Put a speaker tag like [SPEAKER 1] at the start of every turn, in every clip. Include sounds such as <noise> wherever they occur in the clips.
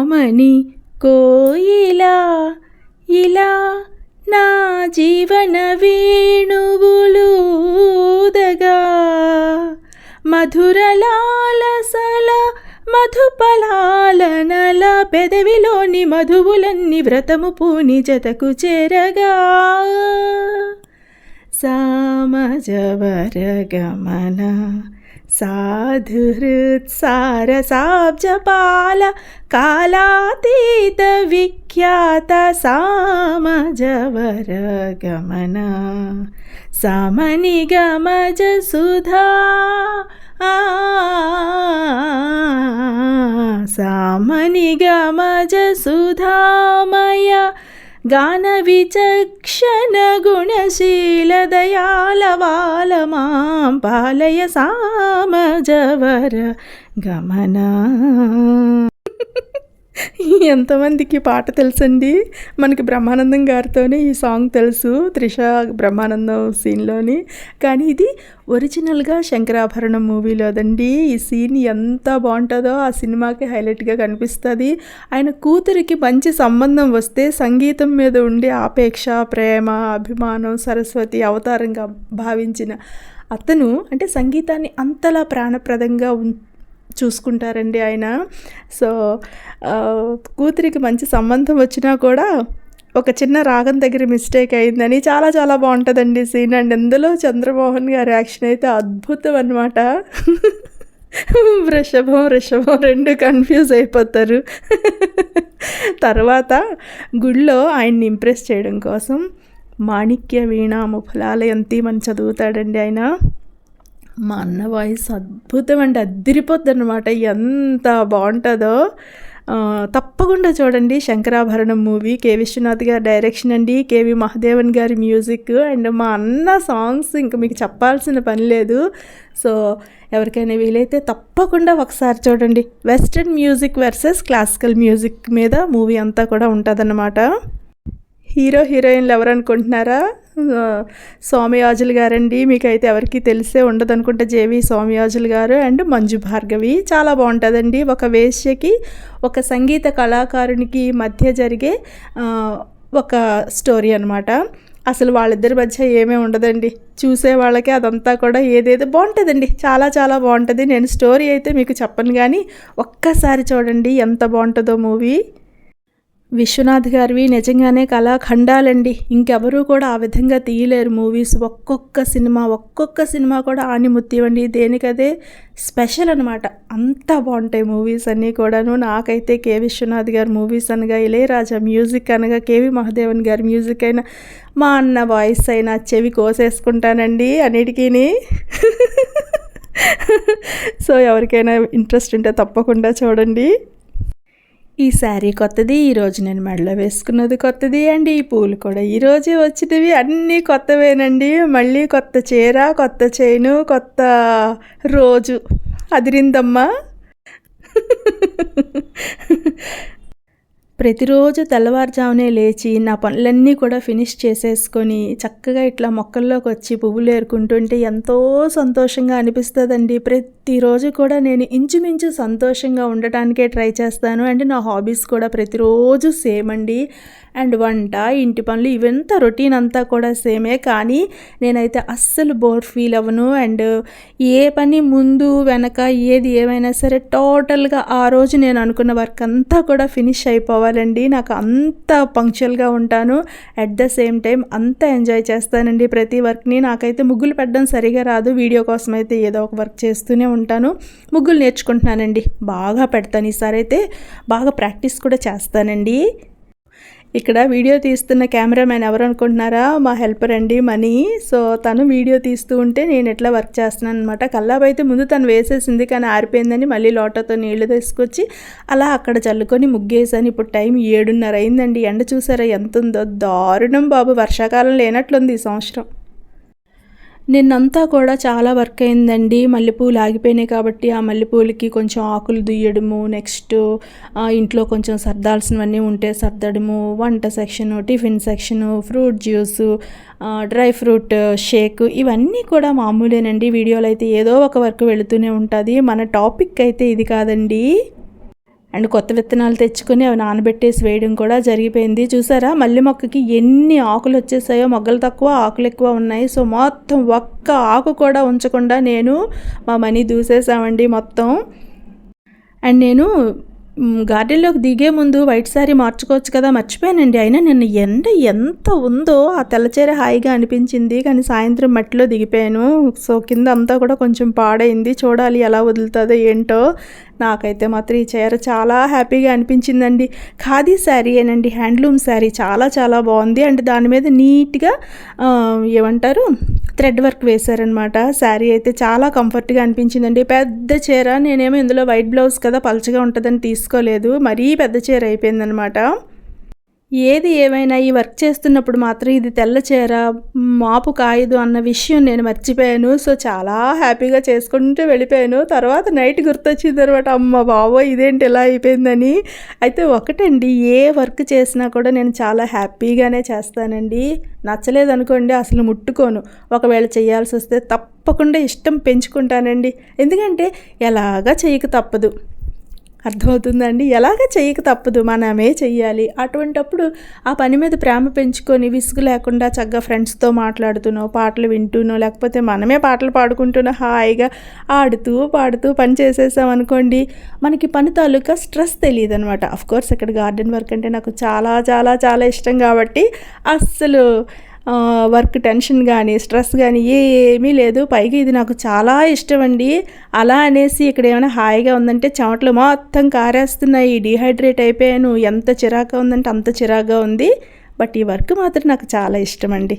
[SPEAKER 1] ఆమని కోయిలా ఇలా నా జీవన వేణువులూదగా మధురలాలసల మధుపలాలనల పెదవిలోని మధువులన్నీ వ్రతము పూని జతకు చేరగా. సామజవరగమన సాధుహృత్సారసాబ్జపాల साधुहृत्सारसाब्जपाल कालातीतविख्यात सामजवरगमन सामनिगमजसुधा सामनिगमजसुधामय ഗാനവിചക്ഷണ ഗാനവിചക്ഷണഗുണശീലദയാലവാലമാം പാലയ സാമജവര ഗമന. ఎంతమందికి పాట తెలుసండి? మనకి బ్రహ్మానందం గారితోనే ఈ సాంగ్ తెలుసు త్రిష బ్రహ్మానందం సీన్లోని. కానీ ఇది ఒరిజినల్గా శంకరాభరణం మూవీలోదండి ఈ సీన్ ఎంత బాగుంటుందో ఆ సినిమాకి హైలైట్గా కనిపిస్తుంది. ఆయన కూతురికి మంచి సంబంధం వస్తే సంగీతం మీద ఉండే ఆపేక్ష ప్రేమ అభిమానం సరస్వతి అవతారంగా భావించిన అతను అంటే సంగీతాన్ని అంతలా ప్రాణప్రదంగా ఉం చూసుకుంటారండి ఆయన. సో కూతురికి మంచి సంబంధం వచ్చినా కూడా ఒక చిన్న రాగం దగ్గర మిస్టేక్ అయిందని చాలా చాలా బాగుంటుందండి సీన్. అండ్ అందులో చంద్రమోహన్ గారి యాక్షన్ అయితే అద్భుతం అనమాట వృషభం వృషభం రెండు కన్ఫ్యూజ్ అయిపోతారు. తర్వాత గుళ్ళో ఆయన్ని ఇంప్రెస్ చేయడం కోసం మాణిక్య వీణ ముఫలాలయంతి మనం చదువుతాడండి ఆయన. మా అన్న వాయిస్ అద్భుతం అండి అద్దిరిపోద్ది అనమాట ఎంత బాగుంటుందో. తప్పకుండా చూడండి శంకరాభరణం మూవీ. కే. విశ్వనాథ్ గారి డైరెక్షన్ అండి. కేవి మహదేవన్ గారి మ్యూజిక్. అండ్ మా అన్న సాంగ్స్ ఇంక మీకు చెప్పాల్సిన పని లేదు. సో ఎవరికైనా వీలైతే తప్పకుండా ఒకసారి చూడండి. Western music versus classical music మీద మూవీ అంతా కూడా ఉంటుందన్నమాట. హీరో హీరోయిన్లు ఎవరు అనుకుంటున్నారా? ఆ, గారండి. మీకైతే ఎవరికి తెలిసే ఉండదు అనుకుంటే జేవి సోమయాజులు గారు అండ్ మంజు భార్గవి. చాలా బాగుంటుందండి. ఒక వేశ్యకి ఒక సంగీత కళాకారునికి మధ్య జరిగే ఒక స్టోరీ అనమాట అసలు వాళ్ళిద్దరి మధ్య ఏమీ ఉండదండి. చూసే వాళ్ళకి అదంతా కూడా ఏదేదో బాగుంటుందండి. చాలా చాలా బాగుంటుంది. నేను స్టోరీ అయితే మీకు చెప్పను కానీ ఒక్కసారి చూడండి ఎంత బాగుంటుందో మూవీ. విశ్వనాథ్ గారివి నిజంగానే కళాఖండాలండి. ఇంకెవరూ కూడా ఆ విధంగా తీయలేరు మూవీస్. ఒక్కొక్క సినిమా ఒక్కొక్క సినిమా కూడా ఆనిముత్యమండి. దేనికదే స్పెషల్ అనమాట అంత బాగుంటాయి మూవీస్ అన్నీ కూడాను. నాకైతే కే విశ్వనాథ్ గారి మూవీస్ అనగా ఇళయరాజా మ్యూజిక్ అనగా కేవి మహాదేవన్ గారి మ్యూజిక్ అయినా మా అన్న వాయిస్ అయినా చెవి కోసేసుకుంటానండి అన్నిటికీని. సో ఎవరికైనా ఇంట్రెస్ట్ ఉంటే తప్పకుండా చూడండి. ఈ శారీ కొత్తది ఈరోజు నేను మెడలో వేసుకున్నది కొత్తది అండి ఈ పూలు కూడా. ఈరోజే వచ్చినవి అన్నీ కొత్తవేనండి. మళ్ళీ కొత్త చీర కొత్త చైను కొత్త రోజు. అదిరిందమ్మా. <laughs> ప్రతిరోజు తెల్లవారుజామునే లేచి నా పనులన్నీ కూడా ఫినిష్ చేసేసుకొని చక్కగా ఇట్లా మొక్కల్లోకి వచ్చి పువ్వులు ఏరుకుంటుంటే ఎంతో సంతోషంగా అనిపిస్తుందండి. ప్రతిరోజు కూడా నేను ఇంచుమించు సంతోషంగా ఉండటానికే ట్రై చేస్తాను. అండ్ నా హాబీస్ కూడా ప్రతిరోజు సేమ్ అండి. అండ్ వంట ఇంటి పనులు ఇవంతా రొటీన్ అంతా కూడా సేమే. కానీ నేనైతే అస్సలు బోర్ ఫీల్ అవ్వను. అండ్ ఏ పని ముందు వెనక ఏది ఏమైనా సరే టోటల్గా ఆ రోజు నేను అనుకున్న వర్క్ అంతా కూడా ఫినిష్ అయిపోవాలి. కావాలండి. నాకు అంత పంక్చువల్గా ఉంటాను. అట్ ద సేమ్ టైం అంత ఎంజాయ్ చేస్తానండి ప్రతి వర్క్ని నాకైతే ముగ్గులు పెట్టడం సరిగా రాదు. వీడియో కోసం అయితే ఏదో ఒక వర్క్ చేస్తూనే ఉంటాను. ముగ్గులు నేర్చుకుంటున్నానండి. బాగా పెడతాను. ఈసారి అయితే బాగా ప్రాక్టీస్ కూడా చేస్తానండి. ఇక్కడ వీడియో తీస్తున్న కెమెరామ్యాన్ ఎవరు అనుకుంటున్నారా? మా హెల్పర్ అండి మనీ. సో తను వీడియో తీస్తూ ఉంటే నేను ఎట్లా వర్క్ చేస్తున్నాను అనమాట కల్లాబ్ అయితే ముందు తను వేసేసింది కానీ ఆరిపోయిందని మళ్ళీ లోటతో నీళ్ళు తీసుకొచ్చి అలా అక్కడ చల్లుకొని ముగ్గేసాను. ఇప్పుడు టైం ఏడున్నర అయిందండి. ఎండ చూసారా ఎంత ఉందో దారుణం బాబు. వర్షాకాలం లేనట్లుంది ఈ సంవత్సరం. నిన్నంతా కూడా చాలా వర్క్ అయిందండి. మల్లెపూలు ఆగిపోయినాయి కాబట్టి ఆ మల్లెపూలకి కొంచెం ఆకులు దుయ్యడము నెక్స్ట్ ఇంట్లో కొంచెం సర్దాల్సినవన్నీ ఉంటే సర్దడము వంట section tiffin section fruit juice dry fruit shake ఇవన్నీ కూడా మామూలేనండి. వీడియోలో అయితే ఏదో ఒక వర్క్ వెళుతూనే ఉంటుంది. మన టాపిక్ అయితే ఇది కాదండి. అండ్ కొత్త విత్తనాలు తెచ్చుకొని అవి నానబెట్టేసి వేయడం కూడా జరిగిపోయింది. చూసారా? మల్లె మొక్కకి ఎన్ని ఆకులు వచ్చేసాయో? మొగ్గలు తక్కువ ఆకులు ఎక్కువ ఉన్నాయి. సో మొత్తం ఒక్క ఆకు కూడా ఉంచకుండా నేను మా మనీ దూసేసామండి మొత్తం. అండ్ నేను గార్డెన్లోకి దిగే ముందు వైట్ శారీ మార్చుకోవచ్చు కదా మర్చిపోయానండి. అయినా నిన్న ఎండ ఎంత ఉందో ఆ తెల్లచీర హాయిగా అనిపించింది కానీ సాయంత్రం మట్టిలో దిగిపోయాను. సో కింద అంతా కూడా కొంచెం పాడైంది. చూడాలి ఎలా వదులుతుందో ఏంటో. నాకైతే మాత్రం ఈ చీర చాలా హ్యాపీగా అనిపించిందండి. ఖాదీ శారీ ఏనండి హ్యాండ్లూమ్ శారీ చాలా చాలా బాగుంది. అండ్ దాని మీద నీట్గా ఏమంటారు థ్రెడ్ వర్క్ వేశారనమాట శారీ అయితే చాలా కంఫర్ట్గా అనిపించిందండి. పెద్ద చీర. నేనేమో ఇందులో వైట్ బ్లౌజ్ కదా పలచగా ఉంటుందని తీసుకు తీసుకోలేదు మరీ పెద్ద చీర అయిపోయిందనమాట. ఏది ఏమైనా ఈ వర్క్ చేస్తున్నప్పుడు మాత్రం ఇది తెల్ల చీర మాపు కాయదు అన్న విషయం నేను మర్చిపోయాను. సో చాలా హ్యాపీగా చేసుకుంటూ వెళ్ళిపోయాను. తర్వాత నైట్ గుర్తొచ్చింది అనమాట అమ్మ బావో ఇదేంటి ఇలా అయిపోయిందని. అయితే ఒకటండి ఏ వర్క్ చేసినా కూడా నేను చాలా హ్యాపీగానే చేస్తానండి. నచ్చలేదనుకోండి అసలు ముట్టుకోను. ఒకవేళ చేయాల్సి వస్తే తప్పకుండా ఇష్టం పెంచుకుంటానండి. ఎందుకంటే ఎలాగా చేయక తప్పదు. అర్థమవుతుందండి. ఎలాగ చేయక తప్పదు మనమే చెయ్యాలి. అటువంటప్పుడు ఆ పని మీద ప్రేమ పెంచుకొని విసుగు లేకుండా చక్కగా ఫ్రెండ్స్తో మాట్లాడుతూనో పాటలు వింటూనో లేకపోతే మనమే పాటలు పాడుకుంటూనో హాయిగా ఆడుతూ పాడుతూ పని చేసేసాం అనుకోండి మనకి పని తాలూకా స్ట్రెస్ తెలియదు అనమాట కోర్స్ ఇక్కడ గార్డెన్ వర్క్ అంటే నాకు చాలా చాలా చాలా ఇష్టం కాబట్టి అస్సలు వర్క్ టెన్షన్ కానీ స్ట్రెస్ కానీ ఏమీ లేదు. పైగా ఇది నాకు చాలా ఇష్టం అండి అలా అనేసి ఇక్కడ ఏమైనా హాయిగా ఉందంటే చెమటలు మొత్తం కారేస్తున్నాయి. డిహైడ్రేట్ అయిపోయాను. ఎంత చిరాకుగా ఉందంటే అంత చిరాగా ఉంది. బట్ ఈ వర్క్ మాత్రం నాకు చాలా ఇష్టం అండి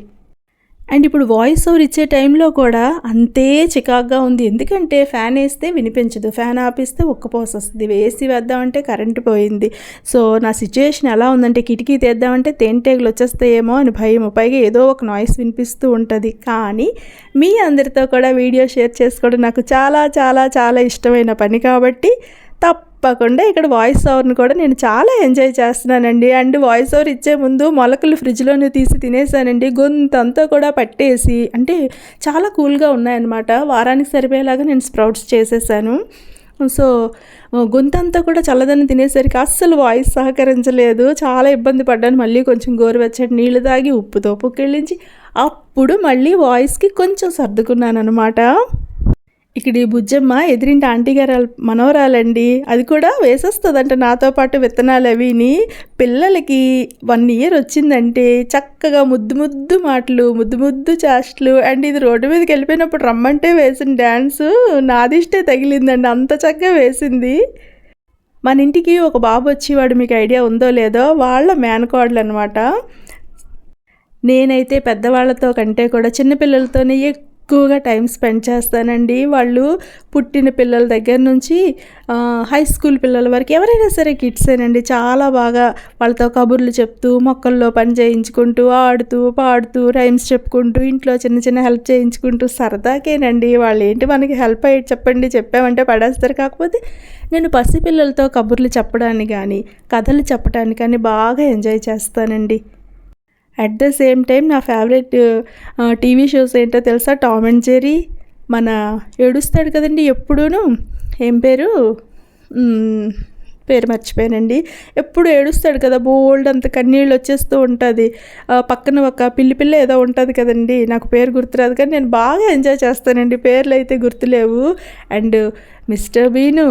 [SPEAKER 1] అండ్ ఇప్పుడు వాయిస్ ఓవర్ ఇచ్చే టైంలో కూడా అంతే చికాగ్గా ఉంది. ఎందుకంటే ఫ్యాన్ వేస్తే వినిపించదు. ఫ్యాన్ ఆపిస్తే ఉక్కపోసి వస్తుంది. వేసి వేద్దామంటే కరెంటు పోయింది. సో నా సిచ్యుయేషన్ ఎలా ఉందంటే కిటికీ తీద్దామంటే తేనెటేగులు వచ్చేస్తాయేమో అని భయం పైగా ఏదో ఒక నాయిస్ వినిపిస్తూ ఉంటుంది. కానీ మీ అందరితో కూడా వీడియో షేర్ చేసుకోవడం నాకు చాలా చాలా చాలా ఇష్టమైన పని. కాబట్టి తప్పకుండా ఇక్కడ వాయిస్ ఓవర్ని కూడా నేను చాలా ఎంజాయ్ చేస్తున్నానండి. అండ్ వాయిస్ ఓవర్ ఇచ్చే ముందు మొలకలు ఫ్రిడ్జ్లోనే తీసి తినేసానండి. గొంతంతా కూడా పట్టేసి అంటే చాలా కూల్గా ఉన్నాయన్నమాట. వారానికి సరిపోయేలాగా నేను స్ప్రౌట్స్ చేసేసాను. సో గొంతంతా కూడా చల్లదని తినేసరికి అస్సలు వాయిస్ సహకరించలేదు. చాలా ఇబ్బంది పడ్డాను. మళ్ళీ కొంచెం గోరువెచ్చటి నీళ్ళు తాగి ఉప్పుతో పుక్కెళ్ళించి అప్పుడు మళ్ళీ వాయిస్కి కొంచెం సర్దుకున్నాను అనమాట ఇక్కడ ఈ బుజ్జమ్మ ఎదిరింటి ఆంటీ గారు మనవరాలండి. అది కూడా వేసేస్తుందంట నాతో పాటు విత్తనాలు అవిని పిల్లలకి వన్ ఇయర్ వచ్చిందంటే చక్కగా ముద్దు ముద్దు మాటలు ముద్దు ముద్దు చేష్టలు. అండ్ ఇది రోడ్డు మీదకి వెళ్ళిపోయినప్పుడు రమ్మంటే వేసిన డ్యాన్స్. నాదిష్టే తగిలిందండి. అంత చక్కగా వేసింది. మన ఇంటికి ఒక బాబు వచ్చేవాడు మీకు ఐడియా ఉందో లేదో? వాళ్ళ మేనకోడలు అనమాట నేనైతే పెద్దవాళ్ళతో కంటే కూడా చిన్నపిల్లలతోనే ఎక్కువగా టైం స్పెండ్ చేస్తానండి. వాళ్ళు పుట్టిన పిల్లల దగ్గర నుంచి హై స్కూల్ పిల్లల వరకు ఎవరైనా సరే కిడ్సేనండి చాలా బాగా వాళ్ళతో కబుర్లు చెప్తూ మొక్కల్లో పని చేయించుకుంటూ ఆడుతూ పాడుతూ రైమ్స్ చెప్పుకుంటూ ఇంట్లో చిన్న చిన్న హెల్ప్ చేయించుకుంటూ సరదాకేనండి. వాళ్ళు ఏంటి మనకి హెల్ప్ అయ్యి చెప్పండి చెప్పామంటే పడేస్తారు. కాకపోతే నేను పసిపిల్లలతో కబుర్లు చెప్పడానికి కానీ కథలు చెప్పడానికి కానీ బాగా ఎంజాయ్ చేస్తానండి. అట్ ద సేమ్ టైం నా ఫేవరెట్ టీవీ షోస్ ఏంటో తెలుసా? టామ్ అండ్ జెరీ మన ఏడుస్తాడు కదండి ఎప్పుడూను. ఏం పేరు? పేరు మర్చిపోయానండి. ఎప్పుడు ఏడుస్తాడు కదా బోల్డ్ అంత కన్నీళ్ళు వచ్చేస్తూ ఉంటుంది. పక్కన ఒక పిల్లి పిల్ల ఏదో ఉంటుంది కదండి. నాకు పేరు గుర్తురాదు కానీ నేను బాగా ఎంజాయ్ చేస్తానండి. పేర్లు అయితే గుర్తులేవు. అండ్ మిస్టర్ బీను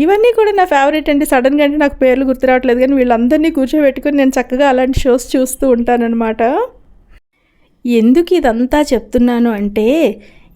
[SPEAKER 1] ఇవన్నీ కూడా నా ఫేవరెట్ అండి. సడన్గా అంటే నాకు పేర్లు గుర్తు రావట్లేదు కానీ వీళ్ళందరినీ కూర్చోబెట్టుకొని నేను చక్కగా అలాంటి షోస్ చూస్తూ ఉంటానన్నమాట. ఎందుకు ఇదంతా చెప్తున్నాను అంటే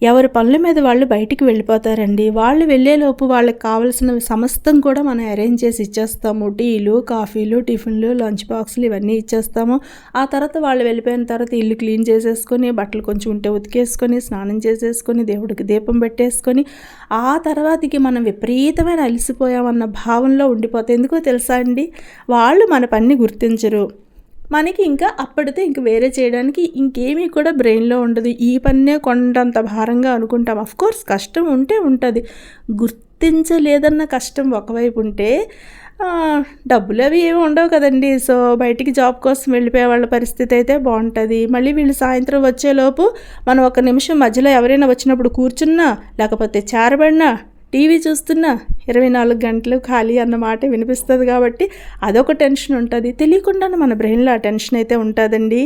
[SPEAKER 1] ఎవరి పనుల మీద వాళ్ళు బయటికి వెళ్ళిపోతారండి. వాళ్ళు వెళ్ళేలోపు వాళ్ళకి కావాల్సిన సమస్తం కూడా మనం అరేంజ్ చేసి ఇచ్చేస్తాము. టీలు కాఫీలు టిఫిన్లు లంచ్ బాక్సులు ఇవన్నీ ఇచ్చేస్తాము. ఆ తర్వాత వాళ్ళు వెళ్ళిపోయిన తర్వాత ఇల్లు క్లీన్ చేసేసుకొని బట్టలు కొంచెం ఉంటే ఉతికేసుకొని స్నానం చేసేసుకొని దేవుడికి దీపం పెట్టేసుకొని ఆ తర్వాతకి మనం విపరీతమైన అలసిపోయామన్న భావంలో ఉండిపోతే ఎందుకో తెలుసా అండి? వాళ్ళు మన పని గుర్తించరు. మనకి ఇంకా అప్పటితో ఇంక వేరే చేయడానికి ఇంకేమీ కూడా బ్రెయిన్లో ఉండదు. ఈ పన్నే కొండంత భారంగా అనుకుంటాం. అఫ్ కోర్స్ కష్టం ఉంటే ఉంటుంది. గుర్తించలేదన్న కష్టం ఒకవైపు ఉంటే డబ్బులు అవి ఏమి ఉండవు కదండి. సో బయటికి జాబ్ కోసం వెళ్ళిపోయే వాళ్ళ పరిస్థితి అయితే బాగుంటుంది. మళ్ళీ వీళ్ళు సాయంత్రం వచ్చేలోపు మనం ఒక నిమిషం మధ్యలో ఎవరైనా వచ్చినప్పుడు కూర్చున్నా లేకపోతే చేరబడినా టీవీ చూస్తున్నా ఇరవై నాలుగు గంటలు ఖాళీ అన్నమాట వినిపిస్తుంది కాబట్టి అదొక టెన్షన్ ఉంటుంది. తెలియకుండానే మన బ్రెయిన్లో ఆ టెన్షన్ అయితే ఉంటుందండి.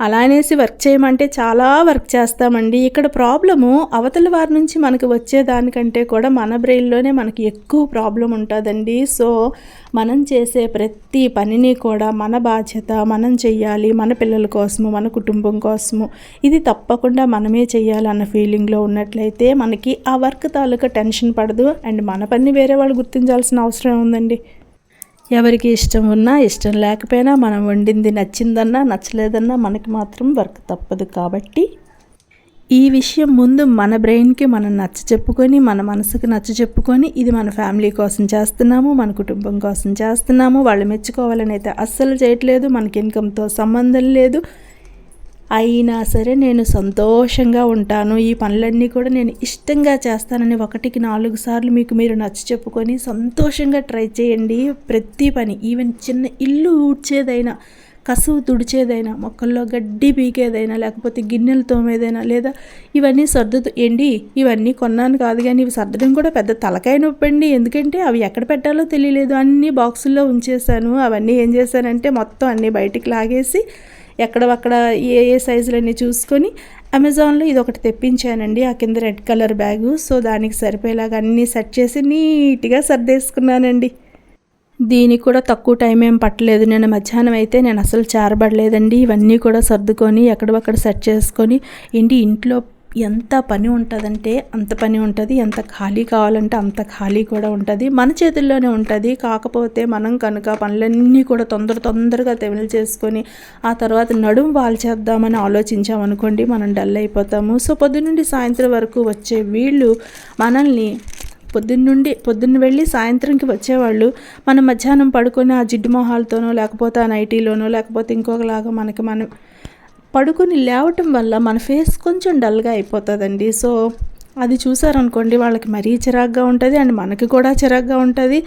[SPEAKER 1] అలా అనేసి వర్క్ చేయమంటే చాలా వర్క్ చేస్తామండి. ఇక్కడ ప్రాబ్లము అవతల వారి నుంచి మనకి వచ్చేదానికంటే కూడా మన బ్రెయిన్లోనే మనకి ఎక్కువ ప్రాబ్లం ఉంటుందండి. సో మనం చేసే ప్రతి పనిని కూడా మన బాధ్యత మనం చెయ్యాలి. మన పిల్లల కోసము మన కుటుంబం కోసము. ఇది తప్పకుండా మనమే చేయాలన్న ఫీలింగ్లో ఉన్నట్లయితే మనకి ఆ వర్క్ తాలూకా టెన్షన్ పడదు. అండ్ మన పని వేరే వాళ్ళు గుర్తించాల్సిన అవసరం ఉందండి. ఎవరికి ఇష్టం ఉన్నా ఇష్టం లేకపోయినా మనం వండింది నచ్చిందన్నా నచ్చలేదన్నా మనకి మాత్రం వర్క్ తప్పదు కాబట్టి ఈ విషయం ముందు మన బ్రెయిన్కి మనం నచ్చ చెప్పుకొని మన మనసుకు నచ్చ చెప్పుకొని ఇది మన ఫ్యామిలీ కోసం చేస్తున్నాము మన కుటుంబం కోసం చేస్తున్నాము వాళ్ళు మెచ్చుకోవాలని అయితే అస్సలు చేయట్లేదు మనకి ఇన్కమ్తో సంబంధం లేదు. అయినా సరే నేను సంతోషంగా ఉంటాను. ఈ పనులన్నీ కూడా నేను ఇష్టంగా చేస్తానని ఒకటికి నాలుగు సార్లు మీకు మీరు నచ్చ చెప్పుకొని సంతోషంగా ట్రై చేయండి. ప్రతి పని ఈవెన్ చిన్న ఇల్లు ఊడ్చేదైనా కసువు తుడిచేదైనా మొక్కల్లో గడ్డి పీకేదైనా లేకపోతే గిన్నెలు తోమేదైనా లేదా ఇవన్నీ సర్దు ఏంటి ఇవన్నీ కొన్నాను కాదు కానీ ఇవి సర్దడం కూడా పెద్ద తలకాయ నొప్పండి. ఎందుకంటే అవి ఎక్కడ పెట్టాలో తెలియలేదు. అన్నీ బాక్సుల్లో ఉంచేసాను అవన్నీ ఏం చేశానంటే మొత్తం అన్నీ బయటికి లాగేసి ఎక్కడవక్కడ ఏ ఏ సైజులన్నీ చూసుకొని అమెజాన్లో ఇది ఒకటి తెప్పించానండి. ఆ కింద రెడ్ కలర్ బ్యాగు. సో దానికి సరిపోయేలాగా అన్నీ సెట్ చేసి నీట్గా సర్దేసుకున్నానండి. దీనికి కూడా తక్కువ టైం ఏం పట్టలేదు. నేను మధ్యాహ్నం అయితే నేను అసలు చేరబడలేదండి. ఇవన్నీ కూడా సర్దుకొని ఎక్కడవక్కడ సెట్ చేసుకొని ఏంటి ఇంట్లో ఎంత పని ఉంటుందంటే అంత పని ఉంటుంది ఎంత ఖాళీ కావాలంటే అంత ఖాళీ కూడా ఉంటుంది. మన చేతుల్లోనే ఉంటుంది. కాకపోతే మనం కనుక పనులన్నీ కూడా తొందర తొందరగా తెవిలు చేసుకొని ఆ తర్వాత నడుము వాల్ చేద్దామని ఆలోచించామనుకోండి మనం డల్ అయిపోతాము. సో పొద్దునుండి సాయంత్రం వరకు వచ్చే వీళ్ళు మనల్ని పొద్దున్న నుండి పొద్దున్న వెళ్ళి సాయంత్రంకి వచ్చేవాళ్ళు మనం మధ్యాహ్నం పడుకొని ఆ జిడ్డు మొహాలతోనో లేకపోతే ఆ నైటీలోనో లేకపోతే ఇంకొకలాగా మనకి మనం పడుకుని లేవటం వల్ల మన ఫేస్ కొంచెం డల్గా అయిపోతుందండి. సో అది చూసారనుకోండి వాళ్ళకి మరీ చిరాగ్గా ఉంటుంది అండ్ మనకి కూడా చిరాగ్గా ఉంటుంది.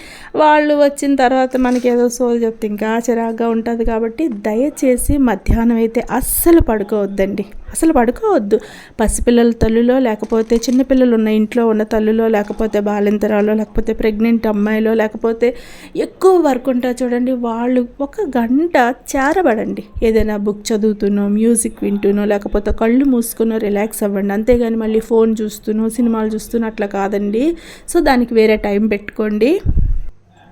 [SPEAKER 1] వాళ్ళు వచ్చిన తర్వాత మనకి ఏదో సోది చెప్తే ఇంకా చిరాగ్గా ఉంటుంది కాబట్టి దయచేసి మధ్యాహ్నం అయితే అస్సలు పడుకోవద్దండి. అసలు పడుకోవద్దు. పసిపిల్లల తల్లులో లేకపోతే చిన్నపిల్లలు ఉన్న ఇంట్లో ఉన్న తల్లులో లేకపోతే బాలింతరాలో లేకపోతే ప్రెగ్నెంట్ అమ్మాయిలో లేకపోతే ఎక్కువ వర్క్ ఉంటా చూడండి వాళ్ళు ఒక గంట చేరబడండి. ఏదైనా బుక్ చదువుతున్నో మ్యూజిక్ వింటునో లేకపోతే కళ్ళు మూసుకునో రిలాక్స్ అవ్వండి. అంతేగాని మళ్ళీ ఫోన్ చూస్తునో సినిమాలు చూస్తునో అట్లా కాదండి. సో దానికి వేరే టైం పెట్టుకోండి.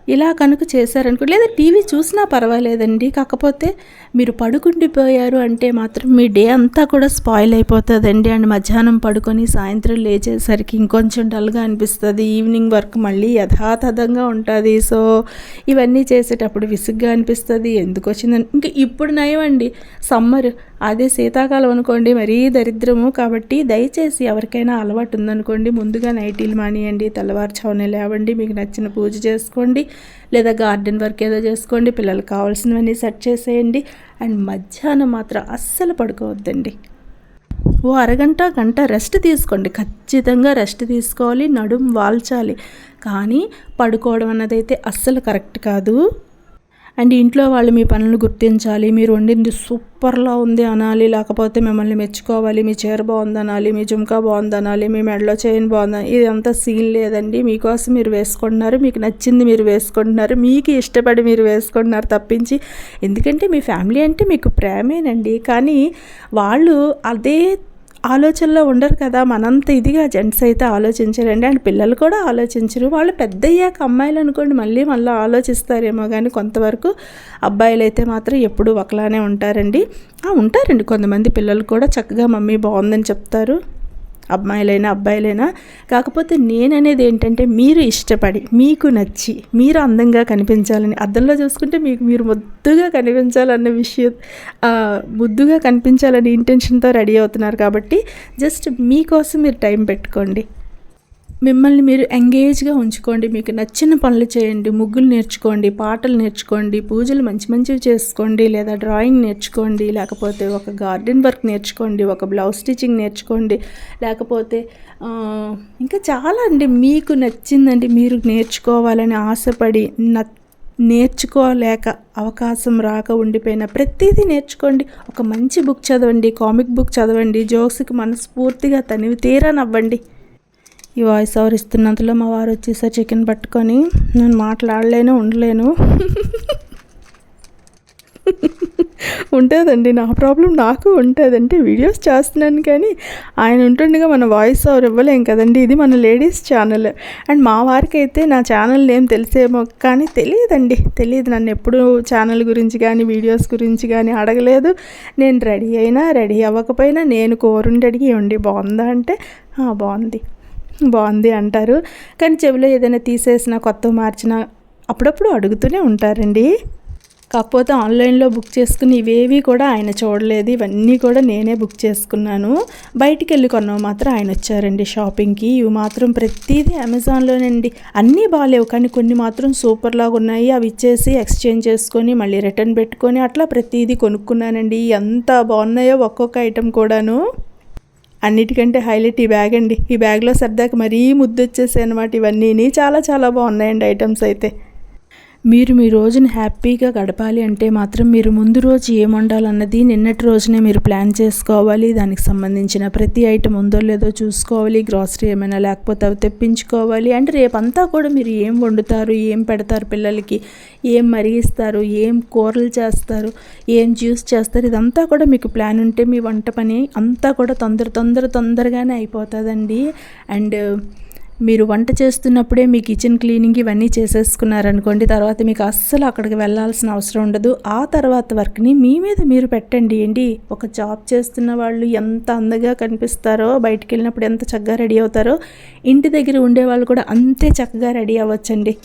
[SPEAKER 1] ఇలా కనుక చేశారనుకో లేదా టీవీ చూసినా పర్వాలేదండి. కాకపోతే మీరు పడుకుండిపోయారు అంటే మాత్రం మీ డే అంతా కూడా స్పాయిల్ అయిపోతుందండి. అండ్ మధ్యాహ్నం పడుకొని సాయంత్రం లేచేసరికి ఇంకొంచెం డల్గా అనిపిస్తుంది. ఈవినింగ్ వర్క్ మళ్ళీ యథాతథంగా ఉంటుంది. సో ఇవన్నీ చేసేటప్పుడు విసుగ్గా అనిపిస్తుంది. ఎందుకు వచ్చిందని. ఇంకా ఇప్పుడు నయమండి. సమ్మర్ అదే శీతాకాలం అనుకోండి మరీ దరిద్రము. కాబట్టి దయచేసి ఎవరికైనా అలవాటు ఉందనుకోండి ముందుగా నైటీలు మానేయండి తెల్లవారుచావునే లేవండి మీకు నచ్చిన పూజ చేసుకోండి లేదా గార్డెన్ వర్క్ ఏదో చేసుకోండి పిల్లలకు కావాల్సినవన్నీ సెట్ చేసేయండి. అండ్ మధ్యాహ్నం మాత్రం అస్సలు పడుకోవద్దండి. ఓ అరగంట గంట రెస్ట్ తీసుకోండి. ఖచ్చితంగా రెస్ట్ తీసుకోవాలి నడుం వాల్చాలి. కానీ పడుకోవడం అన్నదైతే అస్సలు కరెక్ట్ కాదు. అండ్ ఇంట్లో వాళ్ళు మీ పనులు గుర్తించాలి మీరు వండింది సూపర్లా ఉంది అనాలి లేకపోతే మిమ్మల్ని మెచ్చుకోవాలి మీ చీర బాగుంది అనాలి మీ జుమ్కా బాగుంది అనాలి మీ మెడలో చైన్ బాగుంది ఇదంతా సీన్ లేదండి. మీకోసం మీరు వేసుకుంటున్నారు మీకు నచ్చింది మీరు వేసుకుంటున్నారు మీకు ఇష్టపడి మీరు వేసుకుంటున్నారు తప్పించి. ఎందుకంటే మీ ఫ్యామిలీ అంటే మీకు ప్రేమేనండి. కానీ వాళ్ళు అదే ఆలోచనలో ఉండరు కదా. మనంత ఇదిగా జెంట్స్ అయితే ఆలోచించరండి. అండ్ పిల్లలు కూడా ఆలోచించరు. వాళ్ళు పెద్ద అయ్యాక అమ్మాయిలు అనుకోండి మళ్ళీ మళ్ళీ ఆలోచిస్తారేమో కానీ కొంతవరకు అబ్బాయిలు అయితే మాత్రం ఎప్పుడూ ఒకలానే ఉంటారండి. ఉంటారండి కొంతమంది పిల్లలు కూడా. చక్కగా మమ్మీ బాగుందని చెప్తారు. అమ్మాయిలైనా అబ్బాయిలైనా. కాకపోతే నేననేది ఏంటంటే మీరు ఇష్టపడి మీకు నచ్చి మీరు అందంగా కనిపించాలని అద్దంలో చూసుకుంటే మీకు మీరు ముద్దుగా కనిపించాలన్న విషయం ముద్దుగా కనిపించాలని ఇంటెన్షన్తో రెడీ అవుతున్నారు కాబట్టి జస్ట్ మీకోసం మీరు టైం పెట్టుకోండి. మిమ్మల్ని మీరు ఎంగేజ్గా ఉంచుకోండి మీకు నచ్చిన పనులు చేయండి ముగ్గులు నేర్చుకోండి పాటలు నేర్చుకోండి పూజలు మంచి మంచివి చేసుకోండి లేదా డ్రాయింగ్ నేర్చుకోండి లేకపోతే ఒక గార్డెన్ వర్క్ నేర్చుకోండి ఒక బ్లౌజ్ స్టిచ్చింగ్ నేర్చుకోండి లేకపోతే ఇంకా చాలా అండి. మీకు నచ్చిందండి మీరు నేర్చుకోవాలని ఆశపడి న నేర్చుకోలేక అవకాశం రాక ఉండిపోయిన ప్రతిదీ నేర్చుకోండి. ఒక మంచి బుక్ చదవండి కామిక్ బుక్ చదవండి జోక్స్కి మనస్ఫూర్తిగా తనివి తీరా నవ్వండి ఈ వాయిస్ ఓవర్ ఇస్తున్నంతలో మా వారు వచ్చేసారి చికెన్ పట్టుకొని. నేను మాట్లాడలేను ఉండలేను. ఉంటుందండి నా ప్రాబ్లం నాకు ఉంటుందంటే వీడియోస్ చేస్తున్నాను కానీ ఆయన ఉంటుండగా మన వాయిస్ ఓవర్ ఇవ్వలేం కదండి ఇది మన లేడీస్ ఛానల్. అండ్ మా వారికి అయితే నా ఛానల్ నేమ్ తెలిసేమో కానీ తెలియదండి తెలియదు. నన్ను ఎప్పుడు ఛానల్ గురించి కానీ వీడియోస్ గురించి కానీ అడగలేదు. నేను రెడీ అయినా రెడీ అవ్వకపోయినా నేను కోరుండి అడిగి ఉండి బాగుందా అంటే బాగుంది. బాగుంది అంటారు. కానీ చెవిలో ఏదైనా తీసేసినా కొత్త మార్చినా అప్పుడప్పుడు అడుగుతూనే ఉంటారండి. కాకపోతే ఆన్లైన్లో బుక్ చేసుకుని ఇవేవి కూడా ఆయన చూడలేదు. ఇవన్నీ కూడా నేనే బుక్ చేసుకున్నాను. బయటికి వెళ్ళి కొన్నావు మాత్రం ఆయన వచ్చారండి షాపింగ్కి. ఇవి మాత్రం ప్రతిదీ అమెజాన్లోనండి. అన్నీ బాగాలేవు. కానీ కొన్ని మాత్రం సూపర్లాగా ఉన్నాయి. అవి ఇచ్చేసి ఎక్స్చేంజ్ చేసుకొని మళ్ళీ రిటర్న్ పెట్టుకొని అట్లా ప్రతిదీ కొనుక్కున్నానండి. ఎంత బాగున్నాయో ఒక్కొక్క ఐటెం కూడాను. అన్నిటికంటే హైలైట్ ఈ బ్యాగ్ అండి. ఈ బ్యాగ్లో సర్దాక మరీ ముద్దు వచ్చేసాయి అనమాట ఇవన్నీ చాలా చాలా బాగున్నాయండి ఐటమ్స్ అయితే. మీరు మీ రోజుని హ్యాపీగా గడపాలి అంటే మాత్రం మీరు ముందు రోజు ఏం వండాలన్నది నిన్నటి రోజునే మీరు ప్లాన్ చేసుకోవాలి. దానికి సంబంధించిన ప్రతి ఐటమ్ ఉందో లేదో చూసుకోవాలి. గ్రాసరీ ఏమైనా లేకపోతే అవి తెప్పించుకోవాలి. అంటే రేపంతా కూడా మీరు ఏం వండుతారు ఏం పెడతారు పిల్లలకి ఏం మరిగిస్తారు ఏం కూరలు చేస్తారు ఏం జ్యూస్ చేస్తారు ఇదంతా కూడా మీకు ప్లాన్ ఉంటే మీ వంట పని అంతా కూడా తొందర తొందర తొందరగానే అయిపోతుందండి. అండ్ మీరు వంట చేస్తున్నప్పుడే మీ కిచెన్ క్లీనింగ్ ఇవన్నీ చేసేసుకున్నారనుకోండి తర్వాత మీకు అస్సలు అక్కడికి వెళ్ళాల్సిన అవసరం ఉండదు. ఆ తర్వాత వర్క్ని మీ మీద మీరు పెట్టండి. ఏంటి? ఒక జాబ్ చేస్తున్న వాళ్ళు ఎంత అందగా కనిపిస్తారో బయటికి వెళ్ళినప్పుడు ఎంత చక్కగా రెడీ అవుతారో ఇంటి దగ్గర ఉండే వాళ్ళు కూడా అంతే చక్కగా రెడీ అవ్వచ్చండి.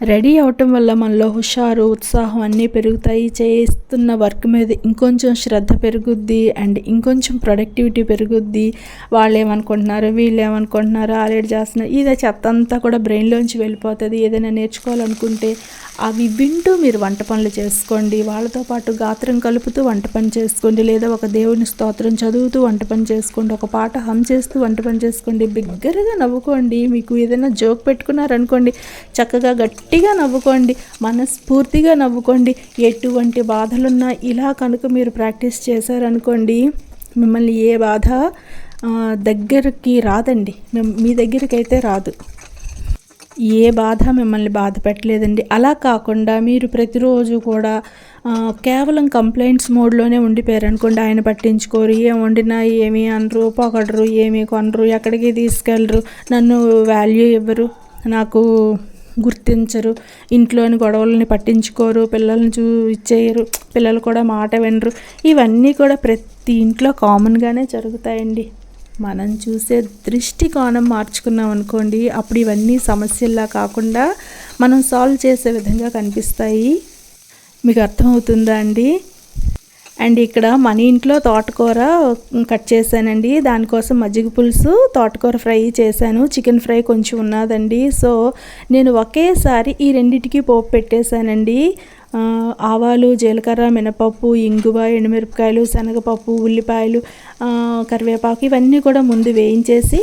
[SPEAKER 1] రెడీ అవటం వల్ల మనలో హుషారు ఉత్సాహం అన్నీ పెరుగుతాయి. చేస్తున్న వర్క్ మీద ఇంకొంచెం శ్రద్ధ పెరుగుద్ది అండ్ ఇంకొంచెం ప్రొడక్టివిటీ పెరుగుద్ది. వాళ్ళు ఏమనుకుంటున్నారు వీళ్ళు ఏమనుకుంటున్నారు ఆల్రెడీ చేస్తున్నారు ఇదే చెత్త అంతా కూడా బ్రెయిన్లోంచి వెళ్ళిపోతుంది. ఏదైనా నేర్చుకోవాలనుకుంటే అవి వింటూ మీరు వంట పనులు చేసుకోండి. వాళ్ళతో పాటు గాత్రం కలుపుతూ వంట పని చేసుకోండి. లేదా ఒక దేవుని స్తోత్రం చదువుతూ వంట పని చేసుకోండి. ఒక పాట హమ్ చేస్తూ వంట పని చేసుకోండి. బిగ్గరగా నవ్వుకోండి. మీకు ఏదైనా జోక్ పెట్టుకున్నారనుకోండి చక్కగా గట్టి గట్టిగా నవ్వుకోండి మనస్ఫూర్తిగా నవ్వుకోండి. ఎటువంటి బాధలున్నా ఇలా కనుక మీరు ప్రాక్టీస్ చేశారనుకోండి మిమ్మల్ని ఏ బాధ దగ్గరికి రాదండి. మీ దగ్గరికైతే రాదు. ఏ బాధ మిమ్మల్ని బాధ పెట్టలేదండి. అలా కాకుండా మీరు ప్రతిరోజు కూడా కేవలం కంప్లైంట్స్ మోడ్లోనే ఉండిపోయారు అనుకోండి ఆయన పట్టించుకోరు ఏం వండినా ఏమి అనరు పొగడరు ఏమి కొనరు ఎక్కడికి తీసుకెళ్ళరు నన్ను వాల్యూ ఇవ్వరు నాకు గుర్తించరు. ఇంట్లోని గొడవలని పట్టించుకోరు పిల్లల్ని చూ ఇచ్చేయరు పిల్లలు కూడా మాట వినరు. ఇవన్నీ కూడా ప్రతి ఇంట్లో కామన్గానే జరుగుతాయండి. మనం చూసే దృష్టికోణం మార్చుకున్నాం అనుకోండి అప్పుడు ఇవన్నీ సమస్యల్లా కాకుండా మనం సాల్వ్ చేసే విధంగా కనిపిస్తాయి. మీకు అర్థమవుతుందా అండి? అండ్ ఇక్కడ మన ఇంట్లో తోటకూర కట్ చేశానండి. దానికోసం మజ్జిగ పులుసు తోటకూర ఫ్రై చేశాను. చికెన్ ఫ్రై కొంచెం ఉన్నదండి. సో నేను ఒకేసారి ఈ రెండింటికి పోపు పెట్టేశానండి. ఆవాలు జీలకర్ర మినపప్పు ఇంగువ ఎండుమిరపకాయలు శనగపప్పు ఉల్లిపాయలు కరివేపాకు ఇవన్నీ కూడా ముందు వేయించేసి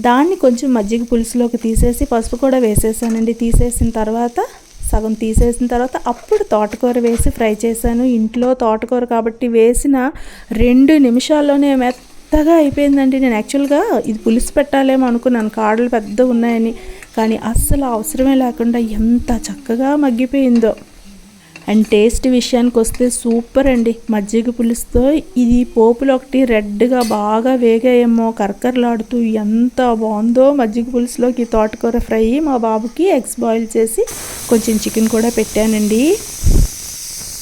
[SPEAKER 1] దాన్ని కొంచెం మజ్జిగ పులుసులోకి తీసేసి పసుపు కూడా వేసేసానండి. తీసేసిన తర్వాత సగం తీసేసిన తర్వాత అప్పుడు తోటకూర వేసి ఫ్రై చేశాను. ఇంట్లో తోటకూర కాబట్టి వేసిన రెండు నిమిషాల్లోనే మెత్తగా అయిపోయిందండి. నేను యాక్చువల్గా ఇది పులుసు పెట్టాలేమో అనుకున్నాను. కాడలు పెద్ద ఉన్నాయని. కానీ అస్సలు అవసరమే లేకుండా ఎంత చక్కగా మగ్గిపోయిందో. అండ్ టేస్ట్ విషయానికి వస్తే సూపర్ అండి. మజ్జిగ పులుసుతో ఇది పోపులు ఒకటి రెడ్గా బాగా వేగాయేమో కరకరలాడుతూ ఎంత బాగుందో మజ్జిగ పులుసులోకి తోటకూర ఫ్రై మా బాబుకి ఎగ్స్ బాయిల్ చేసి కొంచెం చికెన్ కూడా పెట్టానండి.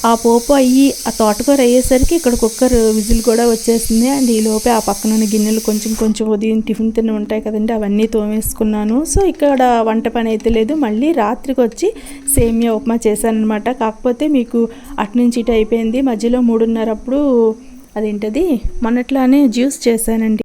[SPEAKER 1] ఆ పోపు అయ్యి ఆ తోటకూర అయ్యేసరికి ఇక్కడ కుక్కర్ విజిల్ కూడా వచ్చేసింది. అండ్ ఈ లోపే ఆ పక్కన గిన్నెలు కొంచెం కొంచెం ఉదయం టిఫిన్ తిన్న ఉంటాయి కదండి అవన్నీ తోమేసుకున్నాను. సో ఇక్కడ వంట పని అయితే లేదు. మళ్ళీ రాత్రికి వచ్చి సేమియా ఉప్మా చేశానమాట కాకపోతే మీకు అటు నుంచి ఇటు అయిపోయింది. మధ్యలో మూడున్నరప్పుడు అదేంటది? మొన్నట్లానే జ్యూస్ చేశానండి.